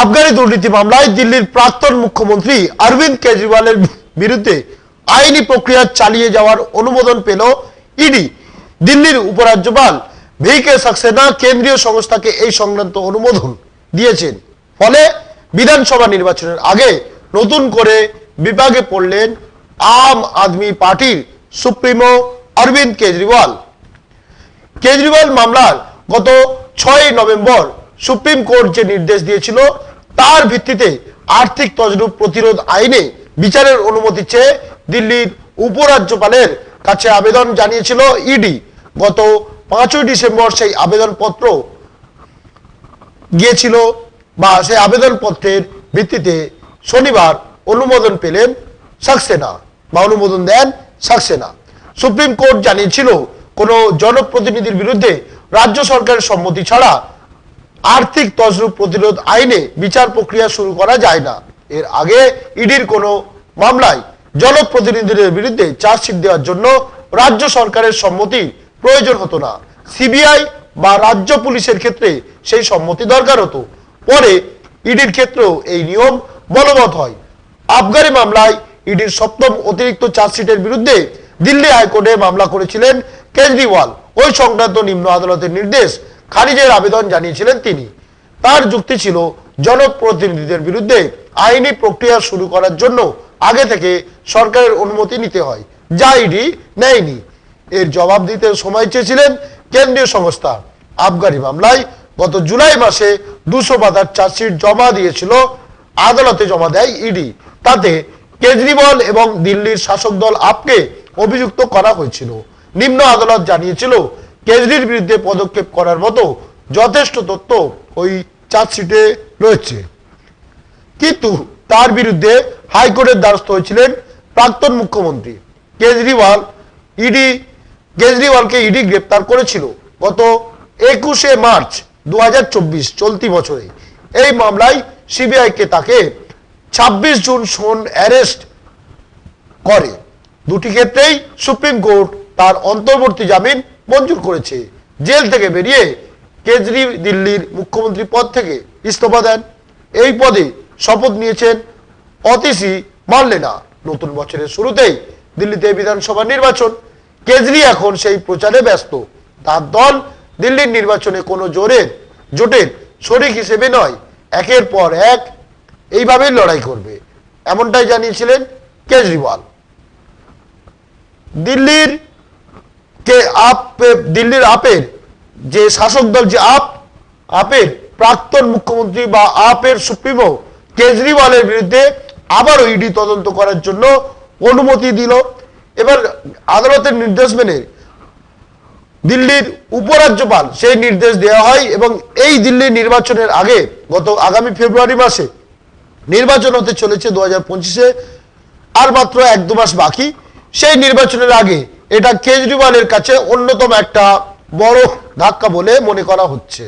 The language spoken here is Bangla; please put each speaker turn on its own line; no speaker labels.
আবগারি দুর্নীতি মামলায় দিল্লির প্রাক্তন মুখ্যমন্ত্রী অরবিন্দ কেজরিওয়ালের বিরুদ্ধে আইনি প্রক্রিয়া চালিয়ে যাওয়ার অনুমোদন পেল ইডি। দিল্লির উপরাজ্যপাল ভি কে সাক্সেনা কেন্দ্রীয় সংস্থাকে এই সংক্রান্ত অনুমোদন দিয়েছেন। ফলে বিধানসভা নির্বাচনের আগে নতুন করে বিভাগে পড়লেন আম আদমি পার্টির সুপ্রিমো অরবিন্দ কেজরিওয়াল। কেজরিওয়াল মামলার গত ছয় নভেম্বর সুপ্রিম কোর্ট যে নির্দেশ দিয়েছিল, তার ভিত্তিতে আর্থিক তজরূপ প্রতিরোধ আইনে বিচারের অনুমতি চেয়ে দিল্লির উপরাজ্যপালের কাছে আবেদন জানিয়েছিল ইডি। গত পাঁচই ডিসেম্বর সেই আবেদনপত্র গিয়েছিল বা সেই আবেদনপত্রের ভিত্তিতে শনিবার অনুমোদন পেলেন সাকসেনা বা অনুমোদন দেন সাকসেনা। সুপ্রিম কোর্ট জানিয়েছিল, কোনো জনপ্রতিনিধির বিরুদ্ধে রাজ্য সরকারের সম্মতি ছাড়া আর্থিক তজরূপ প্রতিরোধ আইনে বিচার প্রক্রিয়া শুরু করা যায় না। এর আগে ইডির কোনো মামলায় জনপ্রতিনিধিদের বিরুদ্ধে চার্জশিট দেওয়ার জন্য রাজ্য সরকারের সম্মতি প্রয়োজন হতো না। সিবিআই বা রাজ্য পুলিশের ক্ষেত্রে সেই সম্মতি দরকার হতো। পরে ইডির ক্ষেত্রেও এই নিয়ম বলবৎ হয়। আবগারি মামলায় ইডির সপ্তম অতিরিক্ত চার্জশিটের বিরুদ্ধে দিল্লি হাইকোর্টে মামলা করেছিলেন কেজরিওয়াল। ওই সংক্রান্ত নিম্ন আদালতের নির্দেশ খারিজের আবেদন জানিয়েছিলেন তিনি। তার যুক্তি ছিল, জনপ্রতিনিধিদের বিরুদ্ধে আইনি প্রক্রিয়া শুরু করার জন্য আগে থেকে সরকারের অনুমতি নিতে হয়। যা ইডি নেয়নি। এর জবাব দিতে সময় চেয়েছিলেন কেন্দ্রীয় সংস্থা। আবগারি মামলায় গত জুলাই মাসে দুশো পাতার চার্জশিট জমা দিয়েছিল, আদালতে জমা দেয় ইডি। তাতে কেজরিওয়াল এবং দিল্লির শাসক দল আপকে অভিযুক্ত করা হয়েছিল। নিম্ন আদালত জানিয়েছিল কেজরির বিরুদ্ধে পদক্ষেপ করার মতো যথেষ্ট তথ্য ওই চার্জশিটে রয়েছে। কিন্তু তার বিরুদ্ধে হাইকোর্টের দ্বারস্থ হয়েছিলেন প্রাক্তন মুখ্যমন্ত্রী। কেজরিওয়াল ইডি, কেজরিওয়ালকে ইডি গ্রেপ্তার করেছিল গত একুশে মার্চ দু হাজার চব্বিশ চলতি বছরে। এই মামলায় সিবিআইকে তাকে ২৬ জুন শোন অ্যারেস্ট করে। দুটি ক্ষেত্রেই সুপ্রিম কোর্ট তার অন্তর্বর্তী জামিন মঞ্জুর করেছে। জেল থেকে বেরিয়ে কেজরি দিল্লির মুখ্যমন্ত্রী পদ থেকে ইস্তফা দেন। এই পদে শপথ নিয়েছেন অতিশি মানলেনা নতুন বছরের শুরুতেই দিল্লিতে বিধানসভা নির্বাচন। কেজরি এখন সেই প্রচারে ব্যস্ত। তার দল দিল্লির নির্বাচনে কোনো জোরের, জোটের শরিক হিসেবে নয়। একের পর এক এইভাবেই লড়াই করবে। এমনটাই জানিয়েছিলেন কেজরিওয়াল। দিল্লির কে আপ দিল্লির আপের, যে শাসক দল যে আপ, আপের প্রাক্তন মুখ্যমন্ত্রী বা আপের সুপ্রিমো কেজরিওয়ালের বিরুদ্ধে আবারও ইডি তদন্ত করার জন্য অনুমতি দিল। এবার আদালতের নির্দেশ মেনে দিল্লির উপরাজ্যপাল সেই নির্দেশ দেওয়া হয় এবং এই দিল্লির নির্বাচনের আগে গত আগামী ফেব্রুয়ারি মাসে নির্বাচন হতে চলেছে দু হাজার আর মাত্র এক দু মাস বাকি। সেই নির্বাচনের আগে এটা কেজরিওয়ালের কাছে অন্যতম একটা বড় ধাক্কা বলে মনে করা হচ্ছে।